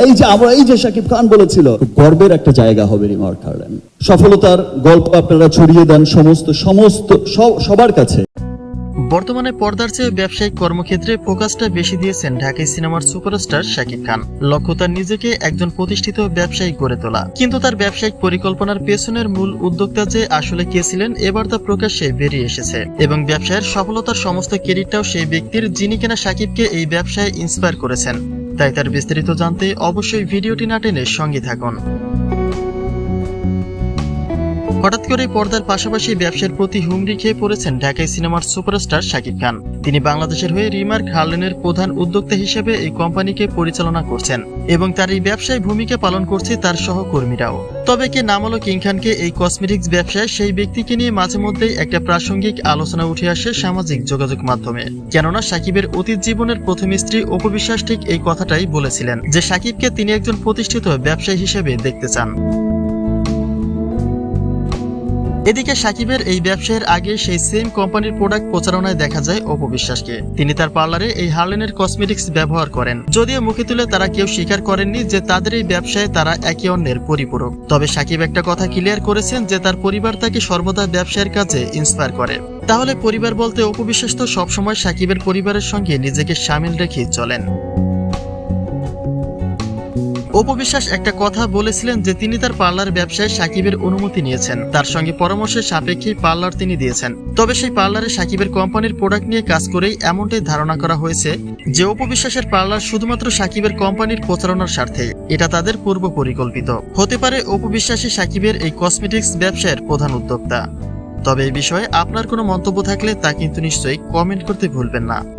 এই যে আমরা এই যে শাকিব খান বলেছিল, গর্বের একটা জায়গা হবে রিমার্ক হার্লেন সফলতার গল্প আপনারা ছড়িয়ে দেন সমস্ত সমস্ত সবার কাছে। বর্তমানে পর্দার চেয়ে ব্যবসায়িক কর্মক্ষেত্রে ফোকাসটা বেশি দিয়েছেন ঢাকাই সিনেমার সুপারস্টার শাকিব খান। লক্ষ্য তার নিজেকে একজন প্রতিষ্ঠিত ব্যবসায়ী গড়ে তোলা। কিন্তু তার ব্যবসায়িক পরিকল্পনার পেছনের মূল উদ্যোক্তা যে আসলে কে ছিলেন, এবার তা প্রকাশ্যে বেরিয়ে এসেছে। এবং ব্যবসায়ের সফলতার সমস্ত ক্রেডিটটাও সেই ব্যক্তির যিনি কিনা শাকিবকে এই ব্যবসায় ইন্সপায়ার করেছেন। তাই তার বিস্তারিত জানতে অবশ্যই ভিডিওটি না টেনে সঙ্গে থাকুন। হঠাৎ করে পর্দার পাশাপাশি ব্যবসার প্রতি হুমড়ি খেয়ে পড়েছেন ঢাকাই সিনেমার সুপারস্টার শাকিব খান। তিনি বাংলাদেশের হয়ে রিমার্ক হার্লেনের প্রধান উদ্যোক্তা হিসেবে এই কোম্পানিকে পরিচালনা করছেন এবং তার এই ব্যবসায় ভূমিকা পালন করছে তার সহকর্মীরাও। তবে কে নাম হলো কিং খানকে এই কসমেটিক্স ব্যবসায়, সেই ব্যক্তিকে নিয়ে মাঝে মধ্যেই একটা প্রাসঙ্গিক আলোচনা উঠে আসে সামাজিক যোগাযোগ মাধ্যমে। কেননা সাকিবের অতীত জীবনের প্রথম স্ত্রী অপবিশ্বাস ঠিক এই কথাটাই বলেছিলেন যে সাকিবকে তিনি একজন প্রতিষ্ঠিত ব্যবসায়ী হিসেবে দেখতে চান। এদিকে সাকিবের এই ব্যবসায়ের আগে সেই সেম কোম্পানির প্রোডাক্ট প্রচারণায় দেখা যায় অপবিশ্বাসকে তিনি তার পার্লারে এই হার্লেনের কসমেটিক্স ব্যবহার করেন। যদিও মুখে তুলে তারা কেউ স্বীকার করেননি যে তাদের এই ব্যবসায় তারা একে অন্যের পরিপূরক। তবে সাকিব একটা কথা ক্লিয়ার করেছেন যে তার পরিবার তাকে সর্বদা ব্যবসায়ের কাজে ইন্সপায়ার করে। তাহলে পরিবার বলতে অপবিশ্বাস তো সবসময় সাকিবের পরিবারের সঙ্গে নিজেকে সামিল রেখে চলেন। অপবিশ্বাস একটা কথা বলেছিলেন যে তিনি তার পার্লার ব্যবসায় সাকিবের অনুমতি নিয়েছেন। তার সঙ্গে পরামর্শের সাপেক্ষে পার্লার তিনি দিয়েছেন। তবে সেই পার্লারে সাকিবের কোম্পানির প্রোডাক্ট নিয়ে কাজ করেই এমনটাই ধারণা করা হয়েছে যে অপবিশ্বাসের পার্লার শুধুমাত্র সাকিবের কোম্পানির প্রচারণার স্বার্থে। এটা তাদের পূর্ব পরিকল্পিত। হতে পারে অপবিশ্বাসী সাকিবের এই কসমেটিক্স ব্যবসায়ের প্রধান উদ্যোক্তা। তবে এই বিষয়ে আপনার কোনো মন্তব্য থাকলে তা কিন্তু নিশ্চয়ই কমেন্ট করতে ভুলবেন না।